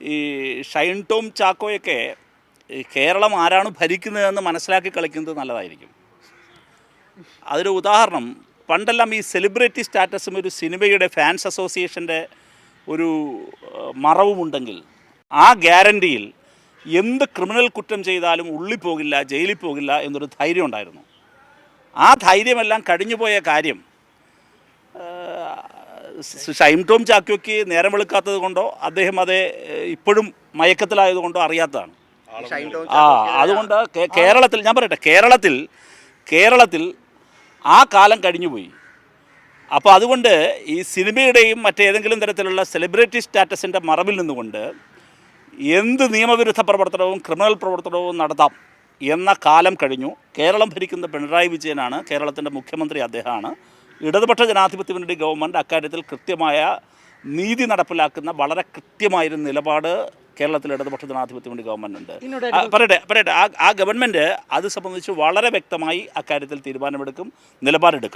ഈ ഷൈൻ ടോം ചാക്കോയൊക്കെ കേരളം ആരാണ് ഭരിക്കുന്നതെന്ന് മനസ്സിലാക്കി കളിക്കുന്നത് നല്ലതായിരിക്കും. അതൊരു ഉദാഹരണം. പണ്ടെല്ലാം ഈ സെലിബ്രിറ്റി സ്റ്റാറ്റസും ഒരു സിനിമയുടെ ഫാൻസ് അസോസിയേഷന്റെ ഒരു മറവുമുണ്ടെങ്കിൽ ആ ഗ്യാരണ്ടിയിൽ എന്ത് ക്രിമിനൽ കുറ്റം ചെയ്താലും ഉള്ളിൽ പോകില്ല ജയിലിൽ പോകില്ല എന്നൊരു ധൈര്യം ഉണ്ടായിരുന്നു. ആ ധൈര്യമെല്ലാം കഴിഞ്ഞുപോയ കാര്യം ഷൈം ടോം ചാക്കോയ്ക്ക് നേരം വെളുക്കാത്തത് കൊണ്ടോ അദ്ദേഹം അത് ഇപ്പോഴും മയക്കത്തിലായതുകൊണ്ടോ അറിയാത്തതാണ്. ആ അതുകൊണ്ട് കേരളത്തിൽ ഞാൻ പറയട്ടെ കേരളത്തിൽ കേരളത്തിൽ ആ കാലം കഴിഞ്ഞുപോയി അപ്പോൾ അതുകൊണ്ട് ഈ സിനിമയുടെയും മറ്റേതെങ്കിലും തരത്തിലുള്ള സെലിബ്രിറ്റി സ്റ്റാറ്റസിന്റെ മറവിൽ നിന്നുകൊണ്ട് എന്ത് നിയമവിരുദ്ധ പ്രവർത്തനവും ക്രിമിനൽ പ്രവർത്തനവും നടത്താം എന്ന കാലം കഴിഞ്ഞു. കേരളം ഭരിക്കുന്ന പിണറായി വിജയനാണ് കേരളത്തിന്റെ മുഖ്യമന്ത്രി അദ്ദേഹമാണ്. ഇടതുപക്ഷ ജനാധിപത്യ മുന്നണി ഗവൺമെന്റ് അക്കാര്യത്തിൽ കൃത്യമായ നീതി നടപ്പിലാക്കുന്ന വളരെ കൃത്യമായൊരു നിലപാട് കേരളത്തിൽ ഇടതുപക്ഷ ജനാധിപത്യ മുന്നണി ഗവൺമെന്റ് ഉണ്ട് പറയട്ടെ പറയട്ടെ. ആ ആ ഗവൺമെന്റ് അത് സംബന്ധിച്ച് വളരെ വ്യക്തമായി അക്കാര്യത്തിൽ തീരുമാനമെടുക്കും നിലപാടെടുക്കും.